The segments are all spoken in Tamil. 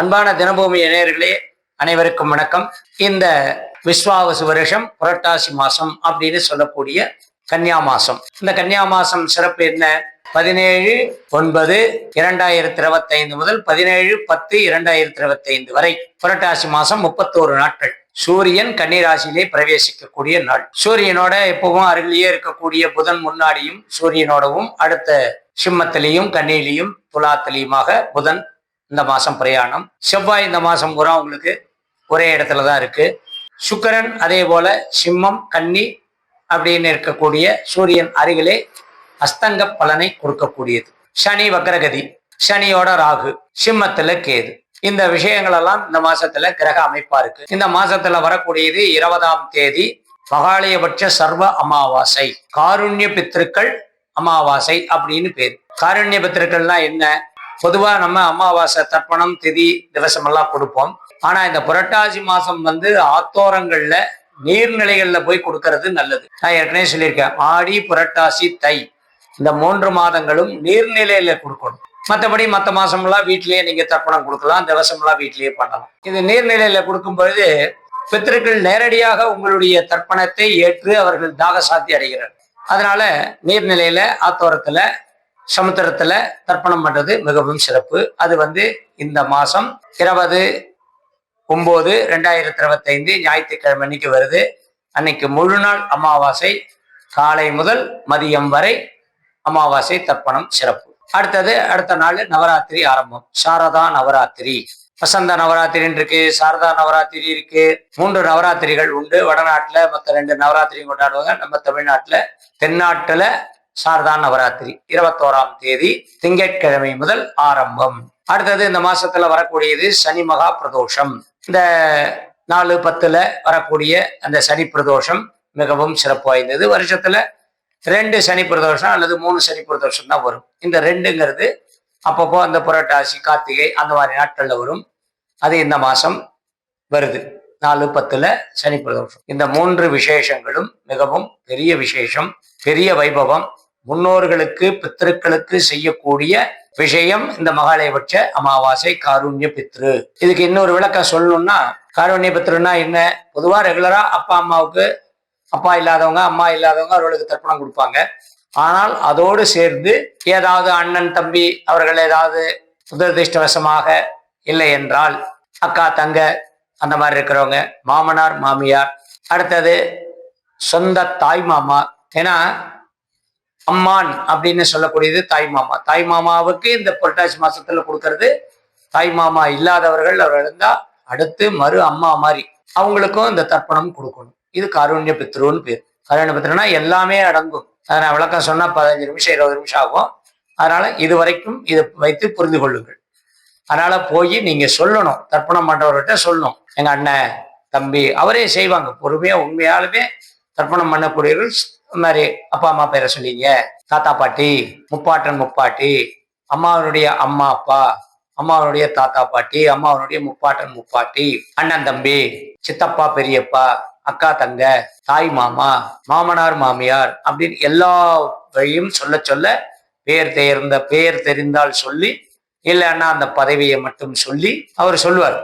அன்பான தினபூமி இணையர்களே அனைவருக்கும் வணக்கம். இந்த விஸ்வாவசு வருஷம் புரட்டாசி மாசம் அப்படின்னு சொல்லக்கூடிய கன்னியா மாசம். இந்த கன்னியா மாசம் சிறப்பு என்ன? பதினேழு ஒன்பது இரண்டாயிரத்தி இருபத்தி ஐந்து முதல் பதினேழு பத்து இரண்டாயிரத்தி இருபத்தி ஐந்து வரை புரட்டாசி மாசம் முப்பத்தோரு நாட்கள். சூரியன் கன்னிராசியிலே பிரவேசிக்கக்கூடிய நாள். சூரியனோட எப்பவும் அருகிலேயே இருக்கக்கூடிய புதன் முன்னாடியும் சூரியனோடவும் அடுத்த சிம்மத்திலையும் கன்னியிலையும் துலாத்திலையுமாக புதன் இந்த மாதம் பிரயாணம். செவ்வாய் இந்த மாதம் பூரா உங்களுக்கு ஒரே இடத்துல தான் இருக்கு. சுக்கரன் அதே போல சிம்மம் கன்னி அப்படின்னு இருக்கக்கூடிய சூரியன் அருகிலே அஸ்தங்க பலனை கொடுக்கக்கூடியது. சனி வக்ரகதி சனியோட ராகு சிம்மத்துல கேது. இந்த விஷயங்கள் எல்லாம் இந்த மாசத்துல கிரக அமைப்பா இருக்கு. இந்த மாசத்துல வரக்கூடியது இருபதாம் தேதி மகாலயபட்ச சர்வ அமாவாசை. காருண்ய பித்திருக்கள் அமாவாசை அப்படின்னு பேர். காருண்ய பித்திருக்கள்னா என்ன? பொதுவா நம்ம அமாவாசை தர்ப்பணம் திதி திவசம் எல்லாம் கொடுப்போம். ஆனா இந்த புரட்டாசி மாசம் வந்து ஆத்தோரங்கள்ல நீர்நிலைகள்ல போய் கொடுக்கறது நல்லது. நான் ஏற்கனவே சொல்லியிருக்கேன் ஆடி புரட்டாசி தை. இந்த மூன்று மாதங்களும் நீர்நிலையில கொடுக்கணும். மற்றபடி மற்ற மாசம்லாம் வீட்டிலேயே நீங்க தர்ப்பணம் கொடுக்கலாம் திவசம்லாம் வீட்டிலேயே பண்ணலாம். இது நீர்நிலையில கொடுக்கும் பொழுது பித்திருக்கள் நேரடியாக உங்களுடைய தர்ப்பணத்தை ஏற்று அவர்கள் தாக சாத்தி அடைகிறார் அதனால நீர்நிலையில ஆத்தோரத்துல சமுத்திரத்துல தர்ப்பணம் பண்றது மிகவும் சிறப்பு. அது வந்து இந்த மாசம் இருபது ஒன்பது ரெண்டாயிரத்தி இருபத்தைந்து ஞாயிற்றுக்கிழமை அன்னைக்கு வருது. அன்னைக்கு முழு நாள் அமாவாசை. காலை முதல் மதியம் வரை அமாவாசை தர்ப்பணம் சிறப்பு. அடுத்தது அடுத்த நாள் நவராத்திரி ஆரம்பம். சாரதா நவராத்திரி. வசந்த நவராத்திரின்னு இருக்கு சாரதா நவராத்திரி இருக்கு. மூன்று நவராத்திரிகள் உண்டு. வடநாட்டுல மற்ற ரெண்டு நவராத்திரியும் கொண்டாடுவாங்க. நம்ம தமிழ்நாட்டுல தென்னாட்டுல சாரதா நவராத்திரி இருபத்தோராம் தேதி திங்கட்கிழமை முதல் ஆரம்பம். அடுத்தது இந்த மாசத்துல வரக்கூடியது சனி மகா பிரதோஷம். இந்த நாலு பத்துல வரக்கூடிய அந்த சனி பிரதோஷம் மிகவும் சிறப்பு வாய்ந்தது. வருஷத்துல ரெண்டு சனி பிரதோஷம் அல்லது மூணு சனி பிரதோஷம் தான் வரும். இந்த ரெண்டுங்கிறது அப்பப்போ அந்த புரட்டாசி கார்த்திகை அந்த மாதிரி நாட்கள்ல வரும். அது இந்த மாசம் வருது. நாலு பத்துல சனி பிரதோஷம். இந்த மூன்று விசேஷங்களும் மிகவும் பெரிய விசேஷம் பெரிய வைபவம் முன்னோர்களுக்கு பித்திருக்களுக்கு செய்யக்கூடிய விஷயம் இந்த மகாலயபட்ச அமாவாசை காருண்ய பித்ரு. இதுக்கு இன்னொரு விளக்கம் சொல்லணும்னா காருண்ய பித்ருன்னா என்ன? பொதுவா ரெகுலரா அப்பா அம்மாவுக்கு அப்பா இல்லாதவங்க அம்மா இல்லாதவங்க அவர்களுக்கு தர்ப்பணம் கொடுப்பாங்க. ஆனால் அதோடு சேர்ந்து ஏதாவது அண்ணன் தம்பி அவர்கள் ஏதாவது துரதிருஷ்டவசமாக இல்லை என்றால் அக்கா தங்க அந்த மாதிரி இருக்கிறவங்க மாமனார் மாமியார் அடுத்தது சொந்த தாய் மாமா. ஏன்னா அம்மான் அப்படின்னு சொல்லக்கூடியது தாய் மாமா. தாய் மாமாவுக்கு இந்த புரட்டாசி மாசத்துல கொடுக்கறது தாய் மாமா இல்லாதவர்கள் அவர் இருந்தா அடுத்து மறு அம்மா மாதிரி அவங்களுக்கும் இந்த தர்ப்பணம் கொடுக்கணும். இது காருண்ய பித்ருன்னு பேர். காருண்ய பித்ருனா எல்லாமே அடங்கும். அதை நான் விளக்கம் சொன்னா பதினஞ்சு நிமிஷம் இருபது நிமிஷம் ஆகும். அதனால இது வரைக்கும் இதை வைத்து புரிந்து கொள்ளுங்கள். அதனால போய் நீங்க சொல்லணும். தர்ப்பணம் பண்றவர்கிட்ட சொல்லணும். எங்க அண்ணன் தம்பி அவரே செய்வாங்க. பொறுமையா உண்மையாலுமே தர்ப்பணம் பண்ணக்கூடியவர்கள் இந்த மாதிரி அப்பா அம்மா பேரை சொல்லிங்க. தாத்தா பாட்டி முப்பாட்டன் முப்பாட்டி அம்மாவனுடைய அம்மா அப்பா அம்மாவனுடைய தாத்தா பாட்டி அம்மாவனுடைய முப்பாட்டன் முப்பாட்டி அண்ணன் தம்பி சித்தப்பா பெரியப்பா அக்கா தங்க தாய் மாமா மாமனார் மாமியார் அப்படின்னு எல்லா வழியும் சொல்ல சொல்ல பேர் தேர்ந்த பேர் தெரிந்தால் சொல்லி இல்லைன்னா அந்த பதவியை மட்டும் சொல்லி அவர் சொல்லுவார்.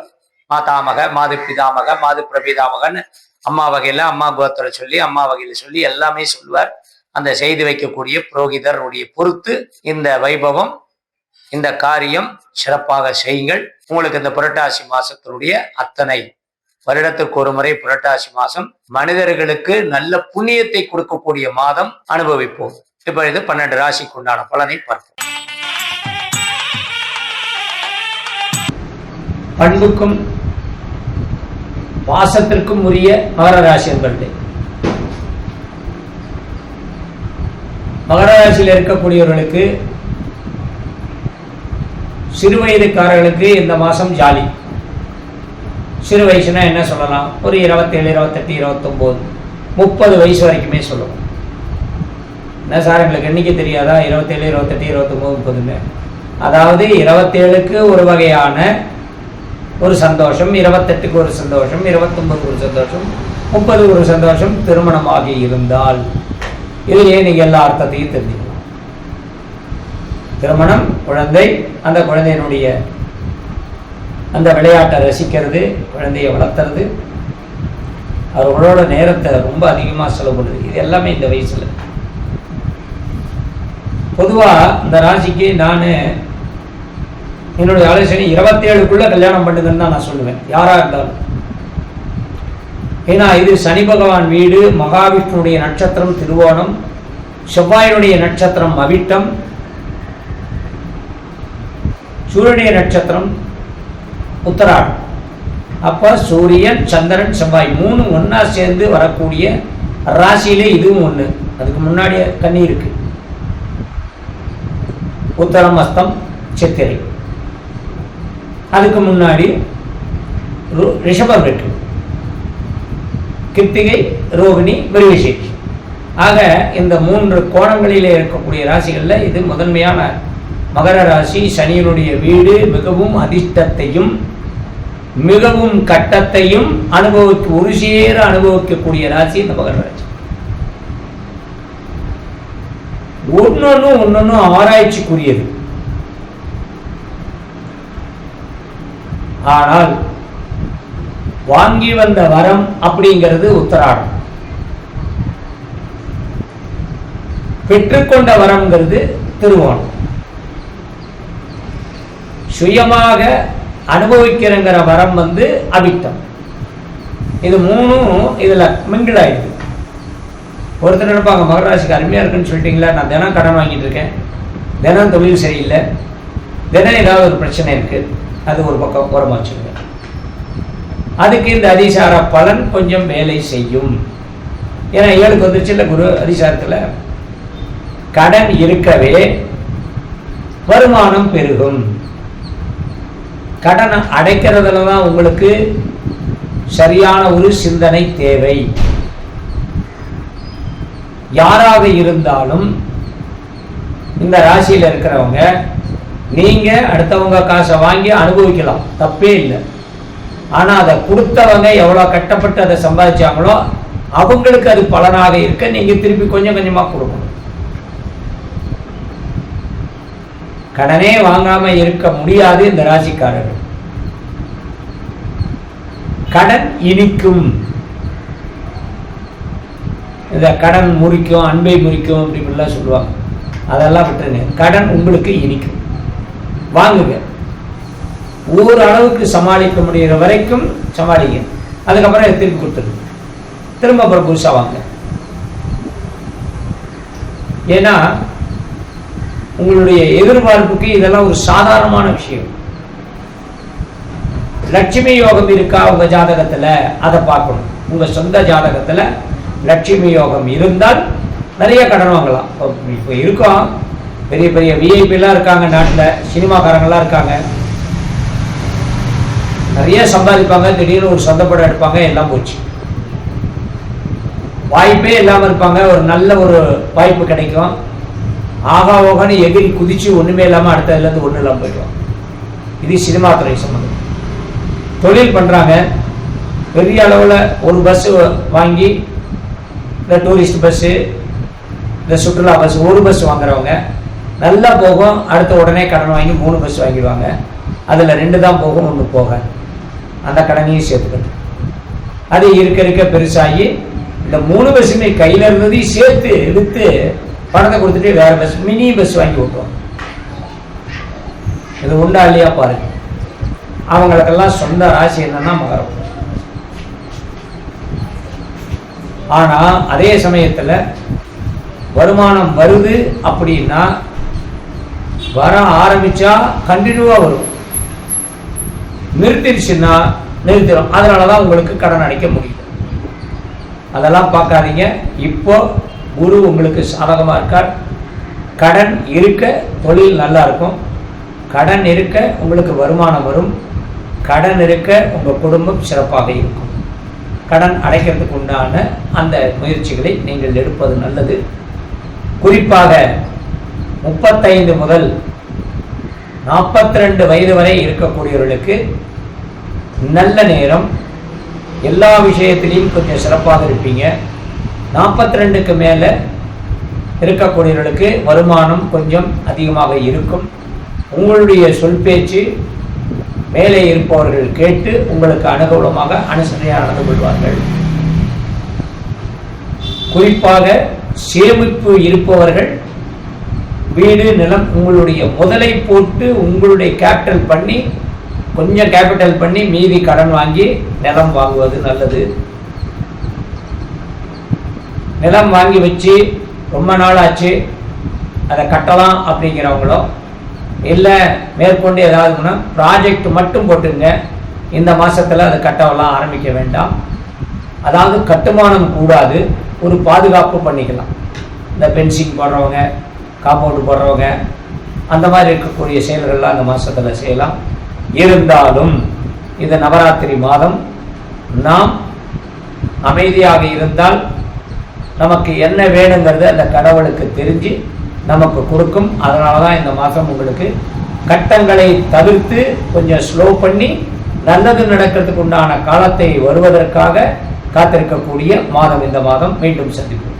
மாதாமக மாது பிதாமக மாது பிரபிதாமகன்னு அம்மா வகையில அம்மா கோத்திர சொல்லி அம்மா வகையில சொல்லி எல்லாமே சொல்லுவார். அந்த செய்து வைக்கக்கூடிய புரோகிதருடைய பொறுத்து இந்த வைபவம் இந்த காரியம் சிறப்பாக செய்யுங்கள். உங்களுக்கு இந்த புரட்டாசி மாசத்தினுடைய அத்தனை வருடத்துக்கு ஒரு முறை புரட்டாசி மாசம். மனிதர்களுக்கு நல்ல புண்ணியத்தை கொடுக்கக்கூடிய மாதம் அனுபவிப்போம். இப்பொழுது பன்னெண்டு ராசிக்கு உண்டான பலனை பார்ப்போம். பண்புக்கும் வாசத்திற்கும் உரிய மகர ராசி என்பது மகர ராசியில் இருக்கக்கூடியவர்களுக்கு சிறு வயதுக்காரர்களுக்கு இந்த மாசம் ஜாலி. சிறு வயசுனா என்ன சொல்லலாம்? ஒரு இருபத்தேழு இருபத்தெட்டு இருபத்தொம்போது முப்பது வயசு வரைக்குமே சொல்லலாம் என்ன சார் எங்களுக்கு என்னைக்கு தெரியாதா? இருபத்தேழு இருபத்தெட்டு இருபத்தொம்போது முப்பதுன்னு. அதாவது இருபத்தேழுக்கு ஒரு வகையான ஒரு சந்தோஷம் இருபத்தெட்டுக்கு ஒரு சந்தோஷம் இருபத்தொன்பதுக்கு ஒரு சந்தோஷம் முப்பது ஒரு சந்தோஷம் திருமணமாகி இருந்தால். இதிலேயே நீங்கள் எல்லா அர்த்தத்தையும் தெரிஞ்சுக்கலாம் திருமணம் குழந்தை அந்த குழந்தையினுடைய அந்த விளையாட்டை ரசிக்கிறது குழந்தையை வளர்த்துறது அவர்களோட நேரத்தை ரொம்ப அதிகமாக செலவு பண்ணுறது. இது எல்லாமே இந்த வயசில். பொதுவாக இந்த ராசிக்கு நான் என்னுடைய ஆலோசனை இருபத்தேழுக்குள்ளே கல்யாணம் பண்ணுங்கன்னு தான் நான் சொல்லுவேன். யாராக இருந்தாலும். ஏன்னா இது சனி பகவான் வீடு மகாவிஷ்ணுடைய நட்சத்திரம் திருவோணம் செவ்வாயினுடைய நட்சத்திரம் அவிட்டம் சூரியனுடைய நட்சத்திரம் உத்தராடம். அப்போ சூரியன் சந்திரன் செவ்வாய் மூணு ஒன்றா சேர்ந்து வரக்கூடிய ராசியிலே இதுவும் ஒன்று அதுக்கு முன்னாடி கண்ணி இருக்கு. உத்தரம் அஸ்தம் சித்திரை. அதுக்கு முன்னாடி ரு- ரிஷபம் இருக்கு கிருத்திகை ரோகிணி மிருகசீரிஷம் ஆக இந்த மூன்று கோணங்களிலே இருக்கக்கூடிய ராசிகளில் இது முதன்மையான மகர ராசி. சனியினுடைய வீடு மிகவும் அதிர்ஷ்டத்தையும் மிகவும் கட்டத்தையும் அனுபவிக்க ஒரு சேர அனுபவிக்கக்கூடிய ராசி இந்த மகர ராசி. ஒன்னொன்னும் ஒன்னொன்னும் ஆராய்ச்சிக்குரியது. ஆனால் வாங்கி வந்த வரம் அப்படிங்கிறது உத்தராடம். பெற்றுக்கொண்ட வரம்ங்கிறது திருவோணம். சுயமாக அனுபவிக்கிறங்கிற வரம் வந்து அபித்தம் இது மூணும் இதில் மிங்கிள் ஆயிடுது ஒருத்தர் நினைப்பாங்க மகராசிக்கு அருமையாக இருக்குன்னு சொல்லிட்டீங்களா? நான் தினம் கடன் வாங்கிட்டு இருக்கேன். தினம் தொழில் சரியில்லை. தினம் ஏதாவது ஒரு பிரச்சனை இருக்குது அது ஒரு பக்கம் ஓரமா வச்சுருங்க அதுக்கு இந்த அதிசார பலன் கொஞ்சம் வேலை செய்யும். ஏன்னா ஏழுக்கு வந்துச்சு இல்லை குரு அதிசாரத்தில். கடன் இருக்கவே வருமானம் பெருகும். கடனை அடைக்கிறதுல தான் உங்களுக்கு சரியான ஒரு சிந்தனை தேவை. யாராக இருந்தாலும் இந்த ராசியில் இருக்கிறவங்க நீங்க அடுத்தவங்க காசை வாங்கி அனுபவிக்கலாம். தப்பே இல்லை. ஆனா அதை கொடுத்தவங்க எவ்வளவு கட்டப்பட்டு அதை சம்பாதிச்சாங்களோ அவங்களுக்கு அது பலனாக இருக்க நீங்க திருப்பி கொஞ்சம் கொஞ்சமா கொடுக்கணும். கடனே வாங்காம இருக்க முடியாது இந்த ராசிக்காரர்கள். கடன் இனிக்கும். இந்த கடன் முறிக்கும் அன்பை முறிக்கும் அப்படி சொல்லுவாங்க. அதெல்லாம் விட்டுருங்க. கடன் உங்களுக்கு இனிக்கும். வாங்குங்க. ஒரு அளவுக்கு சமாளிக்க முடிகிற வரைக்கும் சமாளிங்க. அதுக்கப்புறம் இதை திருப்பி கொடுத்துருங்க. திரும்ப அப்புறம் புதுசாக வாங்க. ஏன்னா உங்களுடைய எதிர்பார்ப்புக்கு இதெல்லாம் ஒரு சாதாரணமான விஷயம். லட்சுமி யோகம் இருக்கா உங்க ஜாதகத்துல? அதை பார்க்கணும். உங்க சொந்த ஜாதகத்துல லட்சுமி யோகம் இருந்தால் நிறைய கடன் வாங்கலாம். இப்போ இருக்கோம் பெரிய பெரிய விஐபிலாம் இருக்காங்க நாட்டில் சினிமாக்காரங்களாம் இருக்காங்க. நிறைய சம்பாதிப்பாங்க திடீர்னு ஒரு சொந்தப்படம் எடுப்பாங்க எல்லாம் போச்சு. வாய்ப்பே இல்லாமல் இருப்பாங்க ஒரு நல்ல ஒரு வாய்ப்பு கிடைக்கும். ஆகா ஓகன்னு எகிரி குதிச்சு ஒண்ணுமே இல்லாமல் அடுத்ததுலேருந்து ஒன்றும் இல்லாமல் போயிடும் இது சினிமா துறை சம்மந்தம். தொழில் பண்றாங்க. பெரிய அளவில் ஒரு பஸ்ஸு வாங்கி இந்த டூரிஸ்ட் பஸ்ஸு இந்த சுற்றுலா பஸ் ஒரு பஸ் வாங்குறவங்க. நல்லா போகும். அடுத்த உடனே கடன் வாங்கி மூணு பஸ் வாங்கிடுவாங்க. அதில் ரெண்டு தான் போகும் ஒன்று போக அந்த கடனையும் சேர்த்துக்கணும். அது இருக்க இருக்க பெருசாகி இந்த மூணு பஸ்ஸுமே கையில் இருந்ததையும் சேர்த்து எடுத்து பணத்தை கொடுத்துட்டு வேற பஸ் மினி பஸ் வாங்கி விட்டுருவாங்க இது உண்டா இல்லையா பாருங்க. அவங்களுக்கெல்லாம் சொந்த ராசி என்னன்னா மகரம். ஆனா அதே சமயத்துல வருமானம் வருது அப்படின்னா வர ஆரம்பிச்சா கண்டினியூவா வரும். நிறுத்திடுச்சுன்னா நிறுத்திடும். அதனாலதான் உங்களுக்கு கடன் அடைக்க முடியும் அதெல்லாம் பார்க்காதீங்க. இப்போ குரு உங்களுக்கு சாதகமா இருக்கார். கடன் இருக்க தொழில் நல்லா இருக்கும். கடன் இருக்க உங்களுக்கு வருமானம் வரும். கடன் இருக்க உங்கள் குடும்பம் சிறப்பாக இருக்கும். கடன் அடைக்கிறதுக்கு உண்டான அந்த முயற்சிகளை நீங்கள் எடுப்பது நல்லது. குறிப்பாக முப்பத்தைந்து முதல் நாற்பத்தி ரெண்டு வயது வரை இருக்கக்கூடியவர்களுக்கு நல்ல நேரம். எல்லா விஷயத்திலையும் கொஞ்சம் சிறப்பாக இருப்பீங்க. நாற்பத்தி ரெண்டுக்கு மேலே இருக்கக்கூடியவர்களுக்கு வருமானம் கொஞ்சம் அதிகமாக இருக்கும். உங்களுடைய சொல் பேச்சு மேலே இருப்பவர்கள் கேட்டு உங்களுக்கு அனுகூலமாக அனுசரணையாக நடந்து கொள்வார்கள். குறிப்பாக சேமிப்பு இருப்பவர்கள் வீடு நிலம் உங்களுடைய முதலை போட்டு உங்களுடைய கேபிட்டல் பண்ணி கொஞ்சம் கேபிட்டல் பண்ணி மீதி கடன் வாங்கி நிலம் வாங்குவது நல்லது. நிலம் வாங்கி வச்சு ரொம்ப நாள் ஆச்சு அதை கட்டலாம் அப்படிங்கிறவங்களோ இல்லை மேற்கொண்டு ஏதாவதுன்னா ப்ராஜெக்ட் மட்டும் போட்டுங்க. இந்த மாதத்தில் அதை கட்டவெல்லாம் ஆரம்பிக்க வேண்டாம். அதாவது கட்டுமானம் கூடாது. ஒரு பாதுகாப்பு பண்ணிக்கலாம். இந்த பென்சிங் போடுறவங்க காம்பவுண்டு போடுறவங்க அந்த மாதிரி இருக்கக்கூடிய செயல்கள்லாம் அந்த மாதத்தில் செய்யலாம். இருந்தாலும் இந்த நவராத்திரி மாதம் நாம் அமைதியாக இருந்தால் நமக்கு என்ன வேணுங்கிறது அந்த கடவுளுக்கு தெரிஞ்சு நமக்கு கொடுக்கும். அதனால தான் இந்த மாதம் உங்களுக்கு கட்டங்களை தவிர்த்து கொஞ்சம் ஸ்லோ பண்ணி நல்லது நடக்கிறதுக்கு உண்டான காலத்தை வருவதற்காக காத்திருக்கக்கூடிய மாதம். இந்த மாதம் மீண்டும் சந்திப்போம்.